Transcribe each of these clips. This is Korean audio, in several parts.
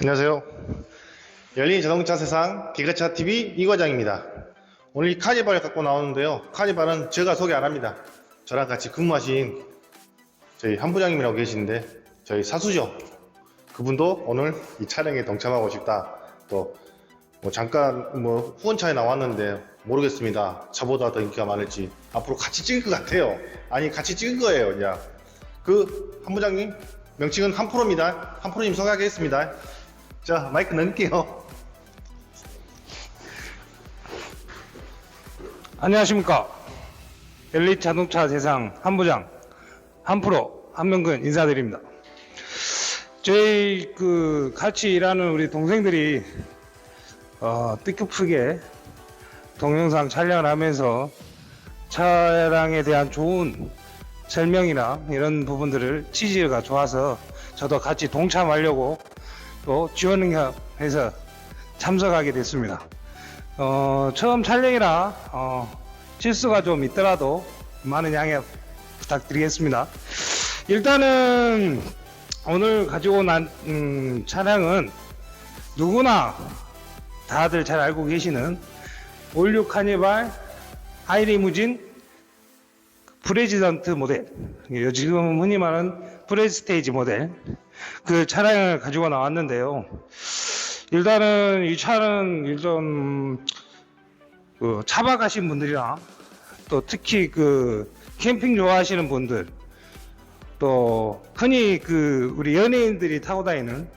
안녕하세요. 열린 자동차 세상 기가차 TV 이 과장입니다. 오늘 이 카니발을 갖고 나오는데요. 카니발은 제가 소개 안 합니다. 저랑 같이 근무하신 저희 한 부장님이라고 계시는데 저희 사수죠. 그분도 오늘 이 촬영에 동참하고 싶다. 또 뭐 잠깐 뭐 후원차에 나왔는데 모르겠습니다. 저보다 더 인기가 많을지 앞으로 같이 찍을 것 같아요. 아니 같이 찍을 거예요. 그냥 그 한 부장님 명칭은 한프로입니다. 한프로님 소개하겠습니다. 자 마이크 넘길게요. 안녕하십니까. 엘리트 자동차 세상 한부장, 한프로, 한명근 인사드립니다. 저희 그 같이 일하는 우리 동생들이 어, 뜻깊게 동영상 촬영을 하면서 차량에 대한 좋은 설명이나 이런 부분들을 취지가 좋아서 저도 같이 동참하려고 또 지원해서 참석하게 됐습니다. 어, 처음 촬영이라 어, 실수가 좀 있더라도 많은 양해 부탁드리겠습니다. 일단은 오늘 가지고 난 음, 차량은 누구나 다들 잘 알고 계시는 올류 카니발 하이리무진 프레지던트 모델 지금 흔히 말하는 프레스테이지 모델 그 차량을 가지고 나왔는데요. 일단은 이 차는 일단 그 차박하신 분들이나 또 특히 그 캠핑 좋아하시는 분들 또 흔히 그 우리 연예인들이 타고 다니는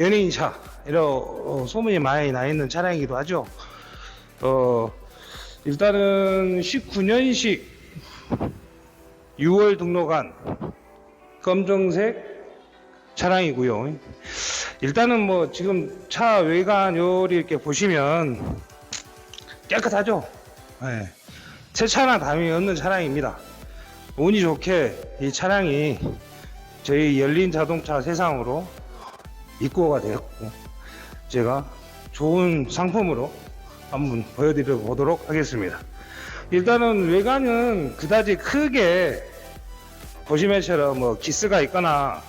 연예인 차 이런 어, 소문이 많이 나 있는 차량이기도 하죠. 어 일단은 19년식 6월 등록한 검정색 차량이고요. 일단은 뭐 지금 차 외관 요리 이렇게 보시면 깨끗하죠. 네. 새 차랑 다름이 없는 차량입니다. 운이 좋게 이 차량이 저희 열린 자동차 세상으로 입고가 되었고 제가 좋은 상품으로 한번 보여드려 보도록 하겠습니다. 일단은 외관은 그다지 크게 보시면처럼 뭐 기스가 있거나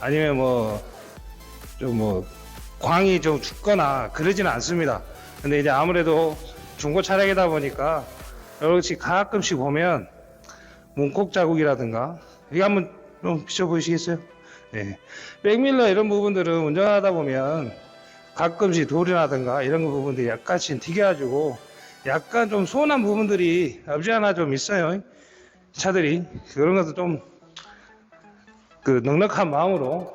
아니면 뭐좀뭐 광이 좀 죽거나 그러지는 않습니다. 근데 이제 아무래도 중고 차량이다 보니까 이렇게 가끔씩 보면 문콕 자국이라든가 이게 한번 좀 비춰 보시겠어요? 네. 백밀러 이런 부분들은 운전하다 보면 가끔씩 돌이라든가 이런 부분들이 약간씩 튀겨가지고 약간 좀 소원한 부분들이 없지 않아 좀 있어요. 차들이 그런 것도 좀 그 넉넉한 마음으로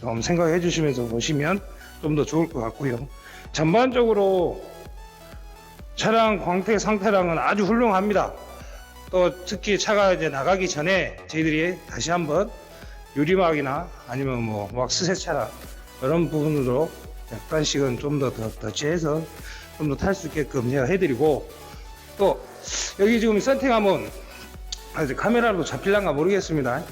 좀 생각해 주시면서 보시면 좀 더 좋을 것 같고요. 전반적으로 차량 광택 상태랑은 아주 훌륭합니다. 또 특히 차가 이제 나가기 전에 저희들이 다시 한번 유리막이나 아니면 뭐 왁스 세차라 이런 부분으로 약간씩은 좀더더 더치해서 좀 더 탈 수 있게끔 제가 해드리고 또 여기 지금 썬팅하면 아직 카메라로 잡힐란가 모르겠습니다.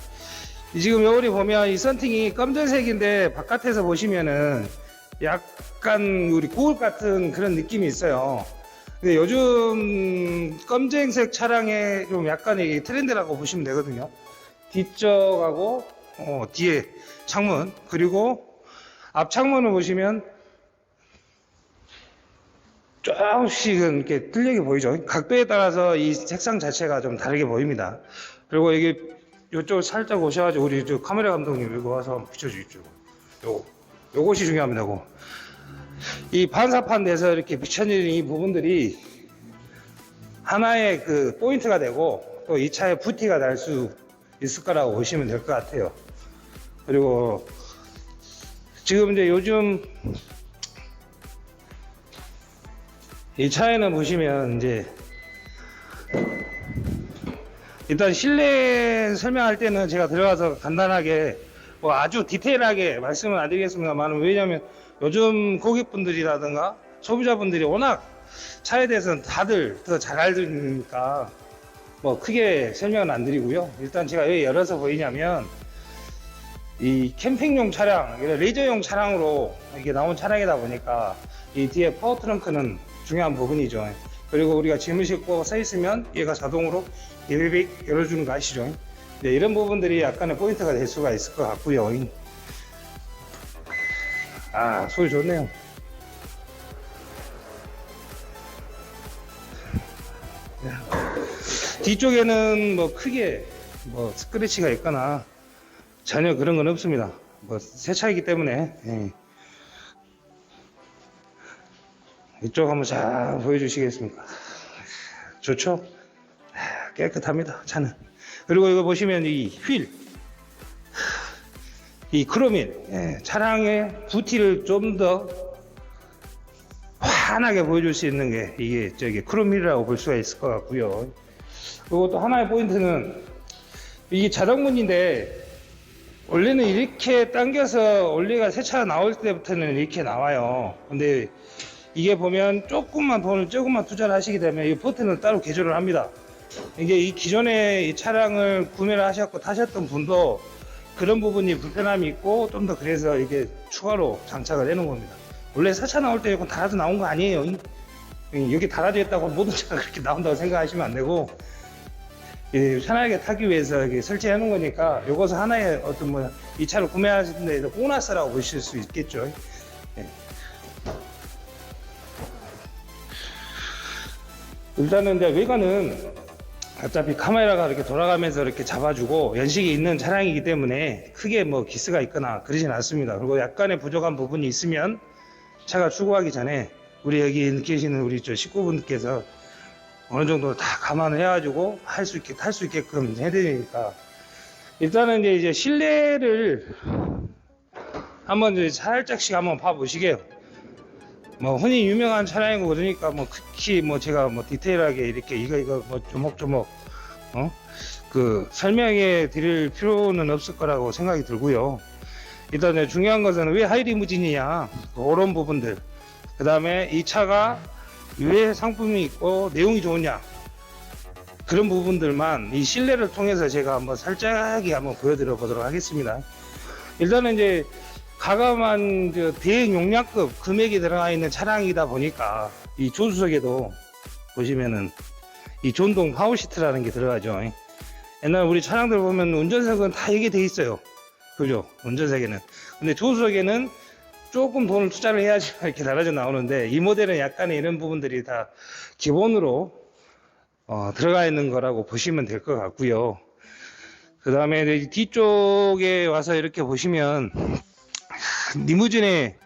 이 지금 여기 보면 이 썬팅이 검정색인데 바깥에서 보시면은 약간 우리 고울 같은 그런 느낌이 있어요. 근데 요즘 검정색 차량의 좀 약간의 트렌드라고 보시면 되거든요. 뒤쪽하고 어, 뒤에 창문 그리고 앞 창문을 보시면 조금씩은 이렇게 틀리게 보이죠. 각도에 따라서 이 색상 자체가 좀 다르게 보입니다. 그리고 이게 이쪽 살짝 오셔가지고 우리 저 카메라 감독님 이거 와서 비춰주십시오. 요거 요것이 중요합니다. 요거. 이 반사판 내서 이렇게 비춰지는 이 부분들이 하나의 그 포인트가 되고 또 이 차의 부티가 날 수 있을 거라고 보시면 될 것 같아요. 그리고 지금 이제 요즘 이 차에는 보시면 이제 일단 실내 설명할 때는 제가 들어가서 간단하게 뭐 아주 디테일하게 말씀은 안 드리겠습니다만 왜냐하면 요즘 고객분들이라든가 소비자분들이 워낙 차에 대해서는 다들 더 잘 알으니까 뭐 크게 설명은 안 드리고요. 일단 제가 왜 열어서 보이냐면 이 캠핑용 차량, 레저용 차량으로 이게 나온 차량이다 보니까 이 뒤에 파워 트렁크는 중요한 부분이죠. 그리고 우리가 짐을 싣고 서 있으면 얘가 자동으로 예비빅 열어주는 거 아시죠? 네, 이런 부분들이 약간의 포인트가 될 수가 있을 것 같고요. 아, 소리 좋네요. 뒤쪽에는 뭐 크게 뭐 스크래치가 있거나 전혀 그런 건 없습니다. 뭐 새 차이기 때문에 예. 이쪽 한번 잘 보여주시겠습니까? 좋죠? 아, 깨끗합니다. 차는. 그리고 이거 보시면 이 휠, 이 크로밀, 예, 차량의 부티를 좀 더 환하게 보여줄 수 있는 게 이게 저기 크로밀이라고 볼 수가 있을 것 같고요. 그리고 또 하나의 포인트는 이게 자동문인데 원래는 이렇게 당겨서 원리가 새 차가 나올 때부터는 이렇게 나와요. 근데 이게 보면 조금만 돈을 조금만 투자를 하시게 되면 이 포트는 따로 개조를 합니다. 이게 이 기존에 이 차량을 구매를 하셨고 타셨던 분도 그런 부분이 불편함이 있고 좀 더 그래서 이게 추가로 장착을 해놓은 겁니다. 원래 사차 나올 때 이건 달아서 나온 거 아니에요. 이- 여기 달아져 있다고 모든 차가 그렇게 나온다고 생각하시면 안 되고 이 편하게 타기 위해서 설치해 놓은 거니까 이것을 하나의 어떤 뭐 이 차를 구매하시는 데서 보너스라고 보실 수 있겠죠. 예. 일단은 이제 외관은 어차피 카메라가 이렇게 돌아가면서 이렇게 잡아주고 연식이 있는 차량이기 때문에 크게 뭐 기스가 있거나 그러진 않습니다. 그리고 약간의 부족한 부분이 있으면 차가 출고하기 전에 우리 여기 계시는 우리 저 식구분께서 어느 정도 다 감안을 해가지고 할 수 있게 탈 수 있게끔 해드리니까 일단은 이제, 이제 실내를 한번 이제 살짝씩 한번 봐보시게요. 뭐 흔히 유명한 차량이고 그러니까 뭐 특히 뭐 제가 뭐 디테일하게 이렇게 이거 이거 뭐 조목조목 어 그 설명해 드릴 필요는 없을 거라고 생각이 들고요. 일단 중요한 것은 왜 하이리무진이냐 그런 부분들 그 다음에 이 차가 왜 상품이 있고 내용이 좋으냐 그런 부분들만 이 실내를 통해서 제가 한번 살짝이 한번 보여드려 보도록 하겠습니다. 일단은 이제 가감한 그 대형 용량급 금액이 들어가 있는 차량이다 보니까 이 조수석에도 보시면은 이 전동 파워시트라는 게 들어가죠. 옛날 우리 차량들 보면 운전석은 다 이게 돼 있어요. 그죠? 운전석에는. 근데 조수석에는 조금 돈을 투자를 해야지 이렇게 달아져 나오는데 이 모델은 약간의 이런 부분들이 다 기본으로 어, 들어가 있는 거라고 보시면 될 것 같고요. 그 다음에 뒤쪽에 와서 이렇게 보시면 리무진의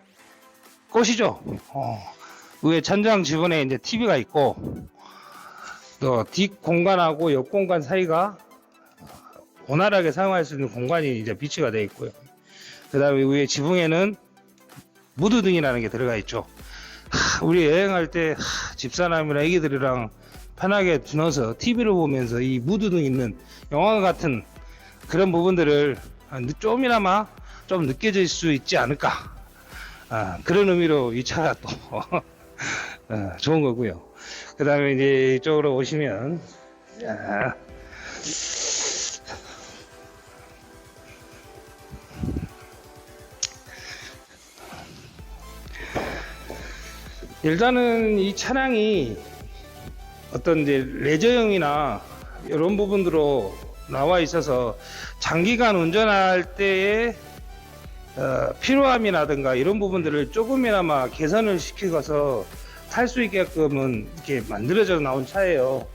꽃이죠. 어, 위에 천장 지붕에 이제 TV가 있고 또 뒷 공간하고 옆 공간 사이가 원활하게 사용할 수 있는 공간이 이제 비치가 되어 있고요. 그 다음에 위에 지붕에는 무드등이라는 게 들어가 있죠. 하, 우리 여행할 때 하, 집사람이랑 애기들이랑 편하게 넣어서 TV를 보면서 이 무드등 있는 영화 같은 그런 부분들을 좀이나마 좀 느껴질 수 있지 않을까. 아, 그런 의미로 이 차가 또 어, 좋은 거고요. 그 다음에 이제 이쪽으로 오시면 자, 일단은 이 차량이 어떤 이제 레저형이나 이런 부분으로 나와 있어서 장기간 운전할 때의 어, 피로함이라든가 이런 부분들을 조금이나마 개선을 시키고서 탈 수 있게끔은 이렇게 만들어져 나온 차예요.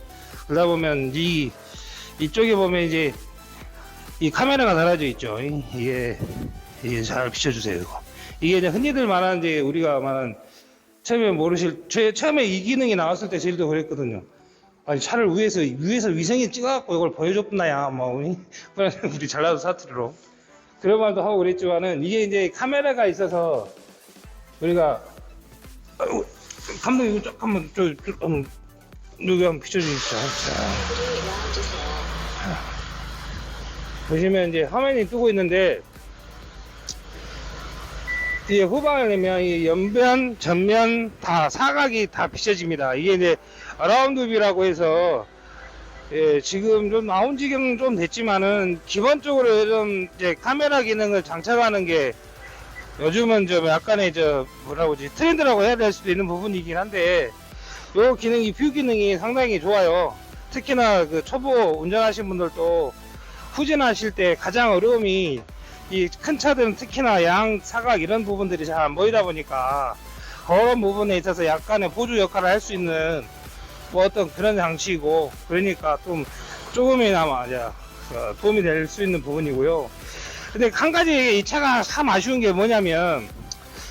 그러다 보면 이 이쪽에 보면 이제 이 카메라가 달아져 있죠. 이게 이게 잘 비춰주세요. 이거. 이게 이제 흔히들 말하는 이제 우리가 말하는 처음에 모르실 제 처음에 이 기능이 나왔을 때 저희도 그랬거든요. 아니 차를 위에서 위에서 위생이 찍어갖고 이걸 보여줬나야 뭐 우리 전라도 사투리로 그런 말도 하고 그랬지만은 이게 이제 카메라가 있어서 우리가 아이고, 감독님 이거 조금만 저 조금 여기 한번 비춰주십시오. 자. 보시면 이제 화면이 뜨고 있는데 뒤에 후방을 내면 이 옆면, 전면 다 사각이 다 비춰집니다. 이게 이제 어라운드 뷰라고 해서 예, 지금 좀 나온 지금 좀 됐지만은 기본적으로 좀 이제 카메라 기능을 장착하는 게 요즘은 좀 약간의 저 뭐라고 하지 트렌드라고 해야 될 수도 있는 부분이긴 한데 요 기능이 뷰 기능이 상당히 좋아요. 특히나 그 초보 운전하신 분들도 후진하실 때 가장 어려움이 이 큰 차들은 특히나 양 사각 이런 부분들이 잘 안 보이다 보니까 그런 부분에 있어서 약간의 보조 역할을 할 수 있는 뭐 어떤 그런 장치이고 그러니까 좀 조금이나마 어, 도움이 될 수 있는 부분이고요. 근데 한 가지 이 차가 참 아쉬운 게 뭐냐면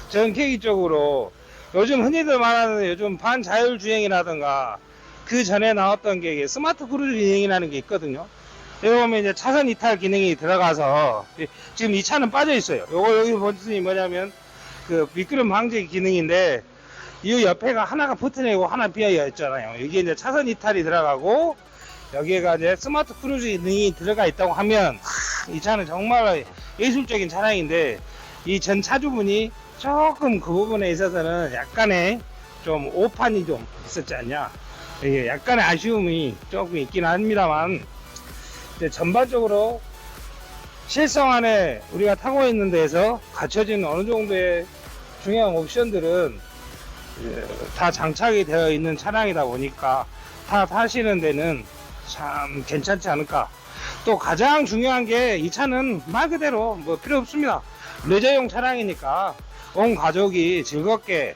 저는 개인적으로 요즘 흔히들 말하는 요즘 반자율 주행이라든가 그 전에 나왔던 게 스마트 크루즈 기능이라는 게 있거든요. 여기 보면 이제 차선 이탈 기능이 들어가서 이- 지금 이 차는 빠져 있어요. 요거 여기 버튼이 뭐냐면 그 미끄럼 방지 기능인데 이 옆에가 하나가 버튼이고 하나 비어 있잖아요. 여기 이제 차선 이탈이 들어가고 여기가 이제 스마트 크루즈 기능이 들어가 있다고 하면 하, 이 차는 정말 예술적인 차량인데 이 전 차주분이 조금 그 부분에 있어서는 약간의 좀 오판이 좀 있었지 않냐. 이게 약간의 아쉬움이 조금 있긴 합니다만 전반적으로 실성 안에 우리가 타고 있는 데에서 갖춰진 어느 정도의 중요한 옵션들은 예, 다 장착이 되어 있는 차량이다 보니까 다 타시는 데는 참 괜찮지 않을까. 또 가장 중요한 게 이 차는 말 그대로 뭐 필요 없습니다. 레저용 차량이니까 온 가족이 즐겁게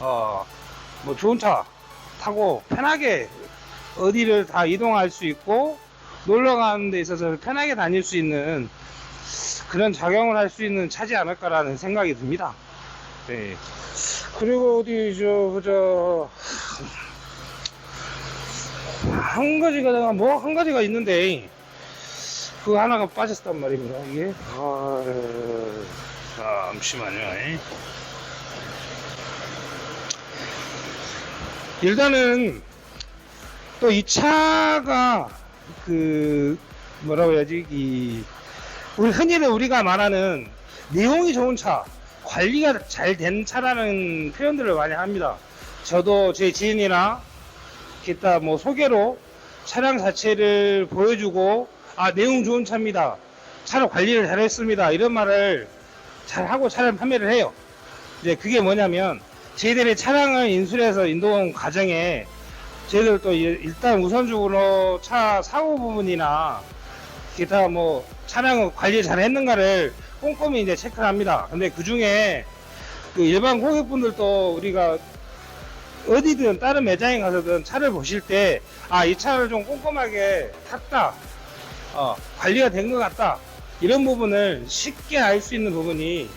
어 뭐 좋은 차 타고 편하게 어디를 다 이동할 수 있고 놀러 가는 데 있어서 편하게 다닐 수 있는 그런 작용을 할 수 있는 차지 않을까라는 생각이 듭니다. 네. 그리고 어디 저 그저 한 가지가 뭐 한 가지가 있는데 그 하나가 빠졌단 말입니다. 이게 아 잠시만요. 예. 일단은 또 이 차가 그 뭐라고 해야지 이 우리 흔히들 우리가 말하는 내용이 좋은 차 관리가 잘 된 차라는 표현들을 많이 합니다. 저도 제 지인이나 기타 뭐 소개로 차량 자체를 보여주고 아 내용 좋은 차입니다. 차를 관리를 잘 했습니다. 이런 말을 잘 하고 차를 판매를 해요. 이제 그게 뭐냐면 저희들이 차량을 인수해서 인도원 과정에 저희들 또 일- 일단 우선적으로 차 사고 부분이나 기타 뭐 차량을 관리 잘 했는가를 꼼꼼히 이제 체크를 합니다. 근데 그 중에 그 일반 고객분들도 우리가 어디든 다른 매장에 가서든 차를 보실 때 아 이 차를 좀 꼼꼼하게 탔다 어, 관리가 된 것 같다 이런 부분을 쉽게 알 수 있는 부분이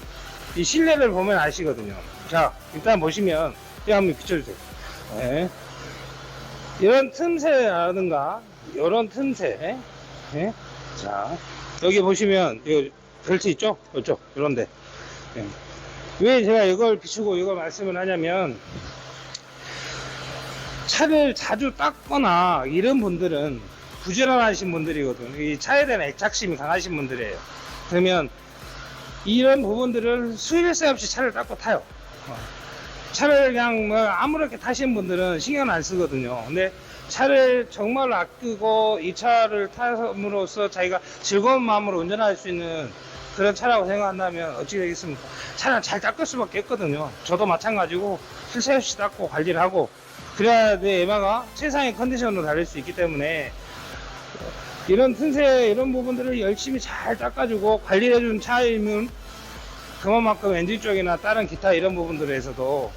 이 실내를 보면 아시거든요 자 일단 보시면 이 한번 비춰주세요 네. 이런 틈새라든가 이런 틈새 예? 자 여기 보시면 이 별치 있죠? 이쪽 이런데 예. 왜 제가 이걸 비추고 이걸 말씀을 하냐면 차를 자주 닦거나 이런 분들은 부지런하신 분들이거든요 이 차에 대한 애착심이 강하신 분들이에요 그러면 이런 부분들을 수일 새 없이 차를 닦고 타요 어. 차를 그냥 뭐 아무렇게 타시는 분들은 신경 안 쓰거든요. 근데 차를 정말 아끼고 이 차를 탐으로써 자기가 즐거운 마음으로 운전할 수 있는 그런 차라고 생각한다면 어찌 되겠습니까? 차를 잘 닦을 수밖에 없거든요. 저도 마찬가지고 실세 없이 닦고 관리를 하고 그래야 내 에바가 최상의 컨디션으로 달릴 수 있기 때문에 이런 틈새 이런 부분들을 열심히 잘 닦아주고 관리를 해준 차이면 그만큼 엔진 쪽이나 다른 기타 이런 부분들에서도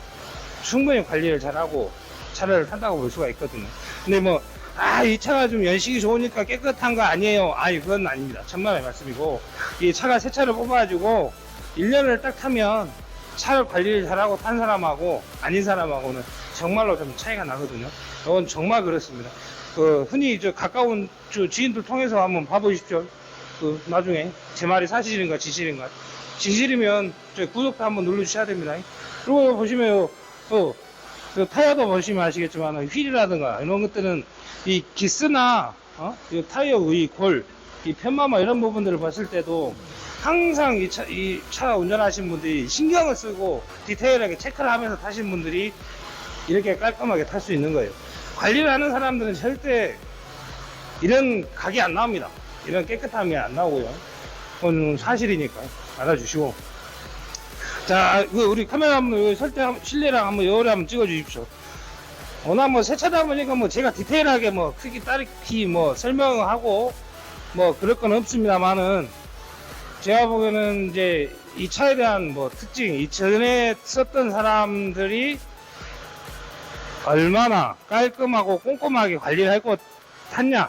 충분히 관리를 잘하고 차를 탄다고 볼 수가 있거든요. 근데 뭐, 아, 이 차가 좀 연식이 좋으니까 깨끗한 거 아니에요. 아니, 그건 아닙니다. 천만의 말씀이고, 이 차가 새 차를 뽑아가지고 1년을 딱 타면 차를 관리를 잘하고 탄 사람하고 아닌 사람하고는 정말로 좀 차이가 나거든요. 이건 정말 그렇습니다. 그, 흔히 저 가까운 저 지인들 통해서 한번 봐보십시오. 그, 나중에 제 말이 사실인가 지실인가. 진실이면 저 구독도 한번 눌러주셔야 됩니다. 그리고 보시면 또 그 타이어도 보시면 아시겠지만 휠이라든가 이런 것들은 이 기스나 어? 이 타이어 위, 골, 이 편마마 이런 부분들을 봤을 때도 항상 이 차, 이 차 운전하신 분들이 신경을 쓰고 디테일하게 체크를 하면서 타신 분들이 이렇게 깔끔하게 탈 수 있는 거예요. 관리를 하는 사람들은 절대 이런 각이 안 나옵니다. 이런 깨끗함이 안 나오고요. 그건 사실이니까 알아주시고. 자, 그 우리 카메라 한번 한- 실내랑 한번 여울에 한번 찍어 주십시오. 워낙 뭐 세차다 보니까 뭐 제가 디테일하게 뭐 크기 따르기 뭐 설명하고 뭐 그럴 건 없습니다만은 제가 보기에는 이제 이 차에 대한 뭐 특징, 이 전에 썼던 사람들이 얼마나 깔끔하고 꼼꼼하게 관리를 할 것 같냐.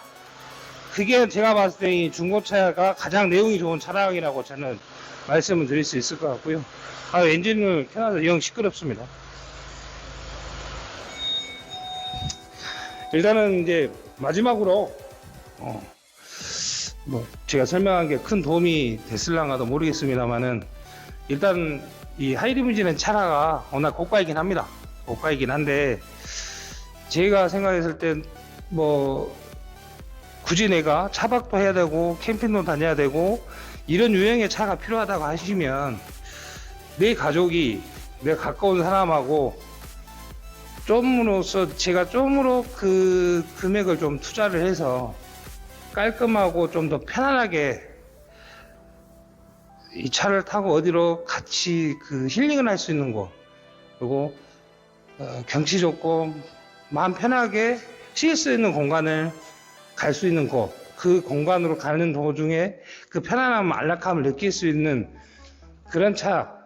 그게 제가 봤을 때 이 중고차가 가장 내용이 좋은 차량이라고 저는 말씀을 드릴 수 있을 것 같고요. 아, 엔진을 켜놔서 영 시끄럽습니다. 일단은 이제 마지막으로 어, 뭐 제가 설명한 게 큰 도움이 됐을랑가도 모르겠습니다만은 일단 이 하이리무진은 차라가 워낙 고가이긴 합니다. 고가이긴 한데 제가 생각했을 땐뭐 굳이 내가 차박도 해야 되고 캠핑도 다녀야 되고 이런 유형의 차가 필요하다고 하시면 내 가족이 내 가까운 사람하고 좀으로써 제가 좀으로 그 금액을 좀 투자를 해서 깔끔하고 좀 더 편안하게 이 차를 타고 어디로 같이 그 힐링을 할 수 있는 곳 그리고 어, 경치 좋고 마음 편하게 쉴 수 있는 공간을 갈 수 있는 곳 그 공간으로 가는 도중에 그 편안함 안락함을 느낄 수 있는 그런 차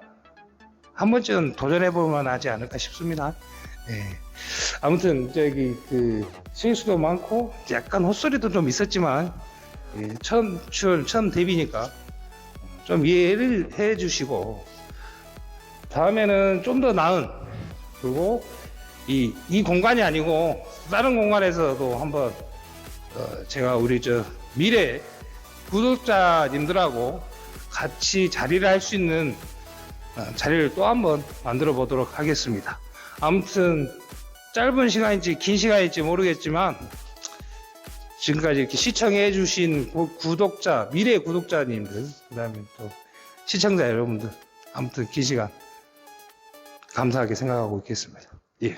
한 번쯤 도전해 볼 만하지 않을까 싶습니다. 네. 아무튼 저기 그 실수도 많고 약간 헛소리도 좀 있었지만 예, 처음 출 처음 데뷔니까 좀 이해를 해 주시고 다음에는 좀 더 나은 그리고 이, 이 공간이 아니고 다른 공간에서도 한번 어, 제가 우리 저 미래 구독자님들하고 같이 자리를 할 수 있는 어, 자리를 또 한번 만들어 보도록 하겠습니다. 아무튼 짧은 시간인지 긴 시간인지 모르겠지만 지금까지 이렇게 시청해 주신 구- 구독자, 미래 구독자님들, 그 다음에 또 시청자 여러분들, 아무튼 긴 시간 감사하게 생각하고 있겠습니다. 예.